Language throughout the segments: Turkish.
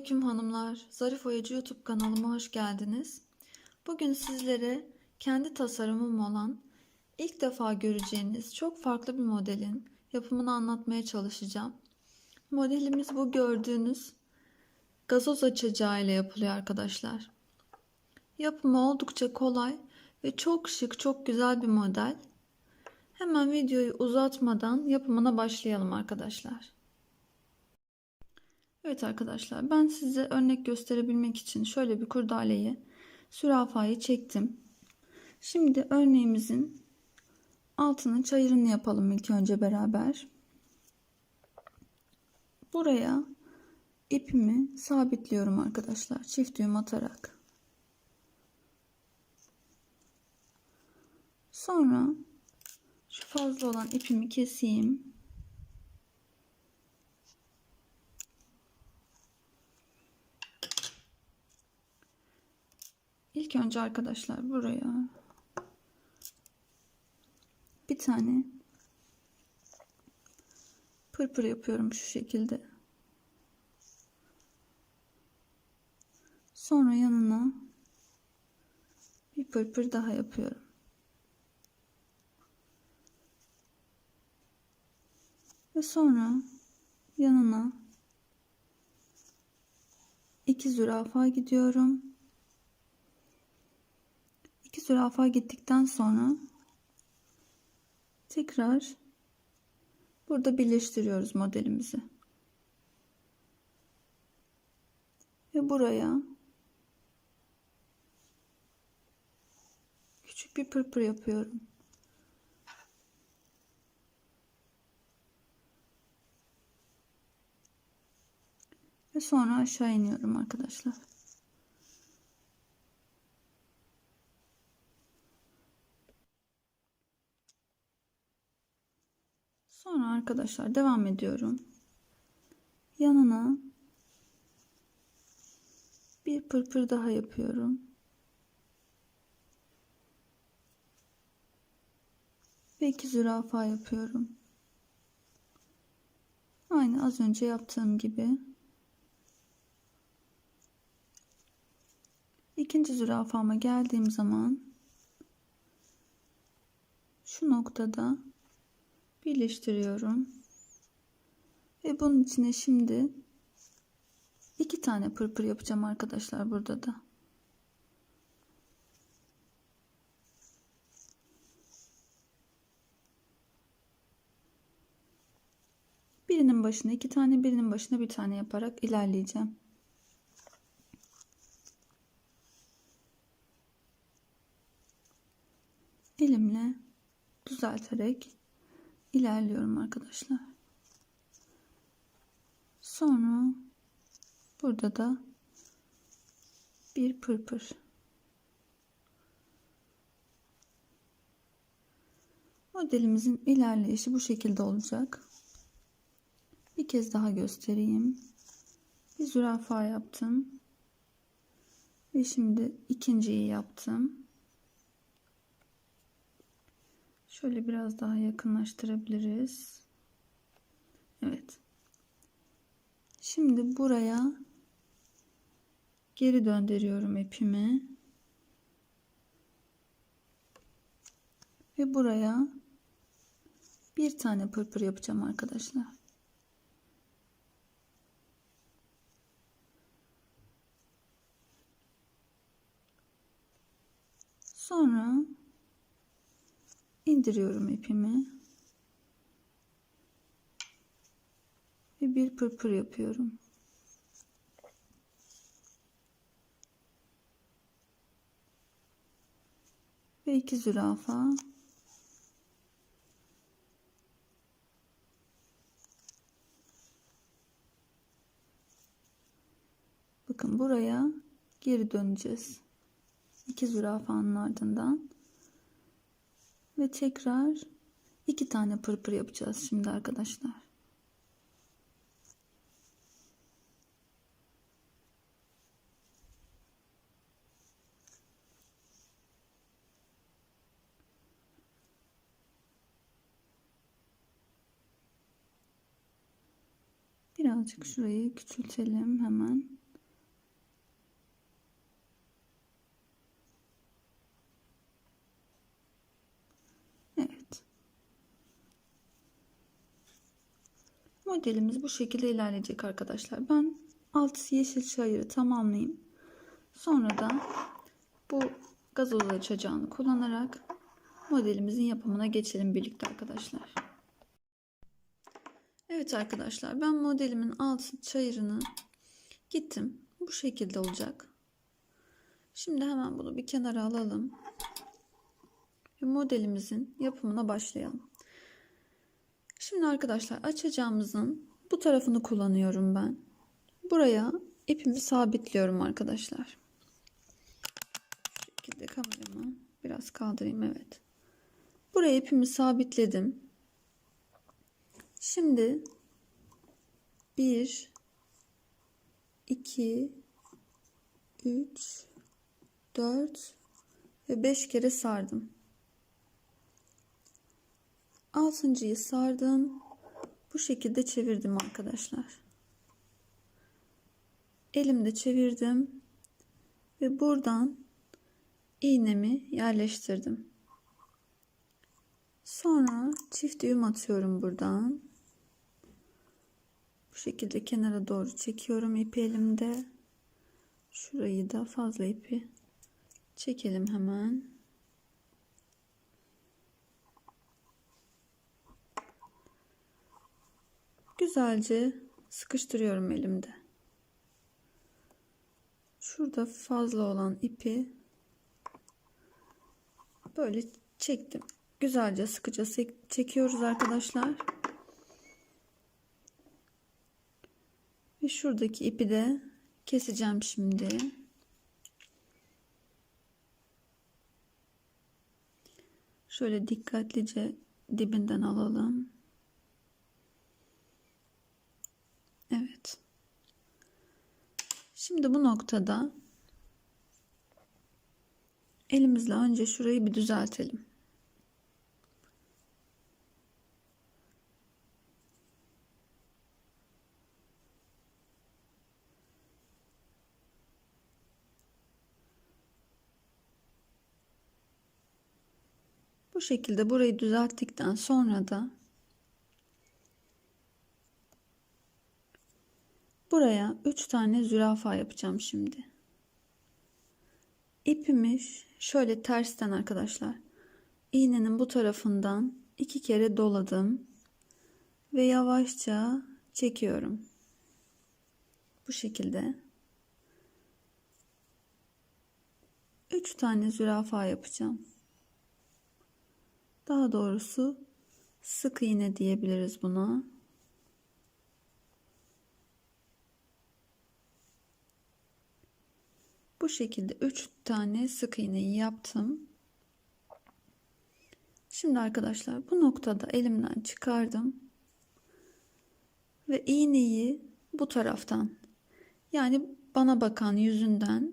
Selamünaleyküm hanımlar. Zarif Oyacı YouTube kanalıma hoş geldiniz. Bugün sizlere kendi tasarımım olan ilk defa göreceğiniz çok farklı bir modelin yapımını anlatmaya çalışacağım. Modelimiz bu gördüğünüz gazoz açacağı ile yapılıyor arkadaşlar. Yapımı oldukça kolay ve çok şık, çok güzel bir model. Hemen videoyu uzatmadan yapımına başlayalım arkadaşlar. Evet arkadaşlar ben size örnek gösterebilmek için şöyle bir kurdaleyi sürafayı çektim. Şimdi örneğimizin altının çayırını yapalım ilk önce beraber. Buraya ipimi sabitliyorum arkadaşlar çift düğüm atarak. Sonra şu fazla olan ipimi keseyim. İlk önce arkadaşlar buraya bir tane pırpır yapıyorum şu şekilde. Sonra yanına bir pırpır daha yapıyorum. Ve sonra yanına iki zürafa gidiyorum. Zürafa gittikten sonra tekrar burada birleştiriyoruz modelimizi. Ve buraya küçük bir pırpır yapıyorum. Ve sonra aşağı iniyorum arkadaşlar. Sonra arkadaşlar devam ediyorum. Yanına bir pırpır daha yapıyorum. Ve iki zürafa yapıyorum. Aynı az önce yaptığım gibi. İkinci zürafama geldiğim zaman şu noktada birleştiriyorum. Ve bunun içine şimdi iki tane pırpır yapacağım arkadaşlar burada da. Birinin başına iki tane, birinin başına bir tane yaparak ilerleyeceğim. Elimle düzelterek ilerliyorum arkadaşlar. Sonra burada da bir pırpır. Modelimizin ilerleyişi bu şekilde olacak. Bir kez daha göstereyim. Bir zürafa yaptım. Ve şimdi ikinciyi yaptım. Şöyle biraz daha yakınlaştırabiliriz. Evet. Şimdi buraya geri döndürüyorum ipimi. Ve buraya bir tane pırpır yapacağım arkadaşlar. Sonra indiriyorum ipimi ve bir pırpır yapıyorum. Ve iki zürafa. Bakın buraya geri döneceğiz. İki zürafanın ardından ve tekrar iki tane pırpır yapacağız şimdi arkadaşlar. Birazcık şurayı küçültelim hemen. Modelimiz bu şekilde ilerleyecek arkadaşlar. Ben alt yeşil çayırı tamamlayayım. Sonra da bu gazoz açacağını kullanarak modelimizin yapımına geçelim birlikte arkadaşlar. Evet arkadaşlar ben modelimin alt çayırını gittim. Bu şekilde olacak. Şimdi hemen bunu bir kenara alalım. Ve modelimizin yapımına başlayalım. Şimdi arkadaşlar açacağımızın bu tarafını kullanıyorum ben. Buraya ipimi sabitliyorum arkadaşlar. Şu şekilde kameramı biraz kaldırayım evet. Buraya ipimi sabitledim. Şimdi 1 2 3 4 ve 5 kere sardım. Altıncıyı sardım. Bu şekilde çevirdim arkadaşlar. Elimde çevirdim. Ve buradan iğnemi yerleştirdim. Sonra çift düğüm atıyorum buradan. Bu şekilde kenara doğru çekiyorum ipi elimde. Şurayı da fazla ipi çekelim hemen. Güzelce sıkıştırıyorum elimde. Şurada fazla olan ipi böyle çektim. Güzelce sıkıca çekiyoruz arkadaşlar. Ve şuradaki ipi de keseceğim şimdi. Şöyle dikkatlice dibinden alalım. Evet. Şimdi bu noktada elimizle önce şurayı bir düzeltelim. Bu şekilde burayı düzelttikten sonra da buraya 3 tane zürafa yapacağım şimdi. İpimi şöyle tersten arkadaşlar iğnenin bu tarafından iki kere doladım ve yavaşça çekiyorum. Bu şekilde 3 tane zürafa yapacağım. Daha doğrusu sık iğne diyebiliriz buna. Şekilde 3 tane sık iğneyi yaptım. Şimdi arkadaşlar bu noktada elimden çıkardım. Ve iğneyi bu taraftan yani bana bakan yüzünden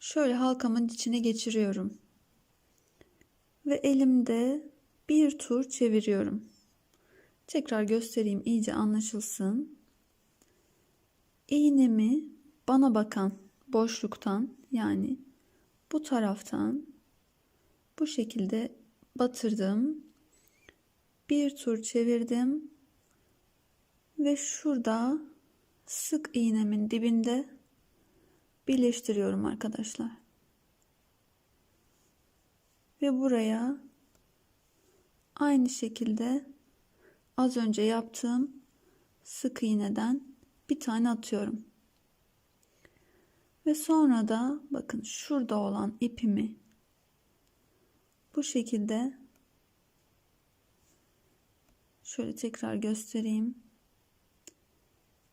şöyle halkamın içine geçiriyorum ve elimde bir tur çeviriyorum. Tekrar göstereyim iyice anlaşılsın. İğnemi bana bakan boşluktan yani bu taraftan bu şekilde batırdım. Bir tur çevirdim ve şurada sık iğnemin dibinde birleştiriyorum arkadaşlar ve buraya aynı şekilde az önce yaptığım sık iğneden bir tane atıyorum. Ve sonra da bakın şurada olan ipimi bu şekilde şöyle tekrar göstereyim.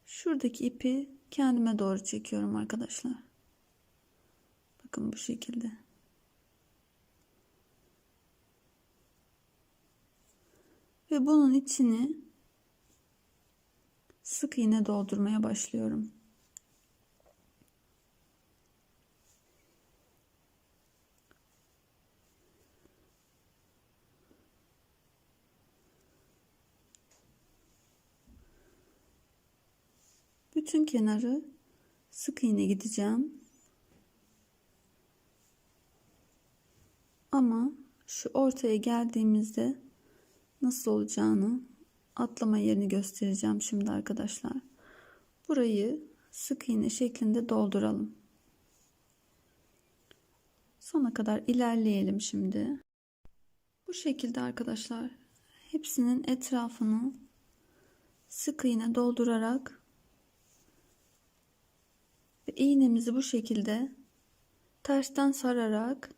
Şuradaki ipi kendime doğru çekiyorum arkadaşlar. Bakın bu şekilde. Ve bunun içini sık iğne doldurmaya başlıyorum. Bütün kenarı sık iğne gideceğim. Ama şu ortaya geldiğimizde nasıl olacağını atlama yerini göstereceğim şimdi arkadaşlar. Burayı sık iğne şeklinde dolduralım. Sona kadar ilerleyelim şimdi. Bu şekilde arkadaşlar hepsinin etrafını sık iğne doldurarak iğnemizi bu şekilde tersten sararak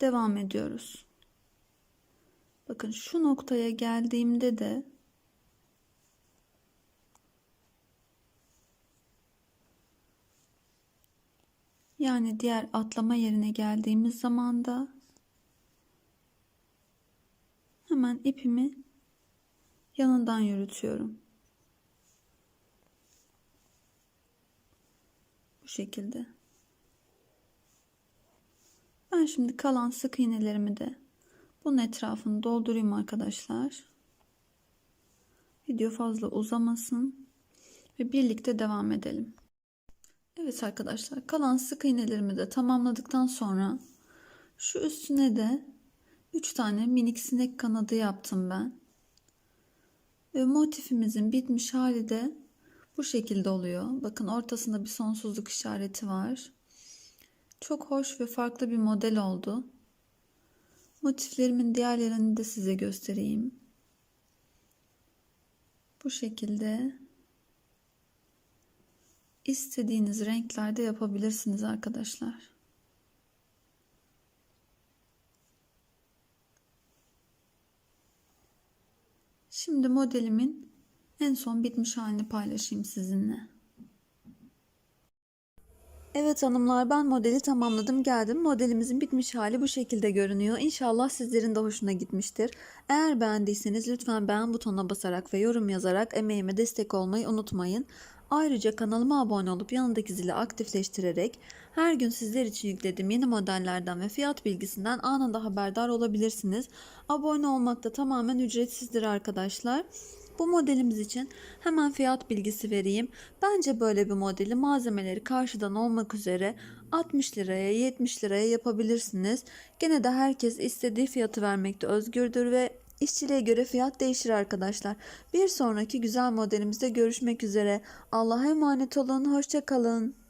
devam ediyoruz. Bakın şu noktaya geldiğimde de yani diğer atlama yerine geldiğimiz zaman da hemen ipimi yanından yürütüyorum. Şekilde. Ben şimdi kalan sık iğnelerimi de bunun etrafını doldurayım arkadaşlar. Video fazla uzamasın ve birlikte devam edelim. Evet arkadaşlar kalan sık iğnelerimi de tamamladıktan sonra şu üstüne de 3 tane minik sinek kanadı yaptım ben. Ve motifimizin bitmiş hali de bu şekilde oluyor. Bakın ortasında bir sonsuzluk işareti var. Çok hoş ve farklı bir model oldu. Motiflerimin diğerlerini de size göstereyim. Bu şekilde istediğiniz renklerde yapabilirsiniz arkadaşlar. Şimdi modelimin en son bitmiş halini paylaşayım sizinle. Evet hanımlar ben modeli tamamladım geldim. Modelimizin bitmiş hali bu şekilde görünüyor. İnşallah sizlerin de hoşuna gitmiştir. Eğer beğendiyseniz lütfen beğen butonuna basarak ve yorum yazarak emeğime destek olmayı unutmayın. Ayrıca kanalıma abone olup yanındaki zili aktifleştirerek her gün sizler için yüklediğim yeni modellerden ve fiyat bilgisinden anında haberdar olabilirsiniz. Abone olmak da tamamen ücretsizdir arkadaşlar. Bu modelimiz için hemen fiyat bilgisi vereyim. Bence böyle bir modeli malzemeleri karşıdan olmak üzere 60 liraya 70 liraya yapabilirsiniz. Gene de herkes istediği fiyatı vermekte özgürdür ve işçiliğe göre fiyat değişir arkadaşlar. Bir sonraki güzel modelimizde görüşmek üzere. Allah'a emanet olun. Hoşçakalın.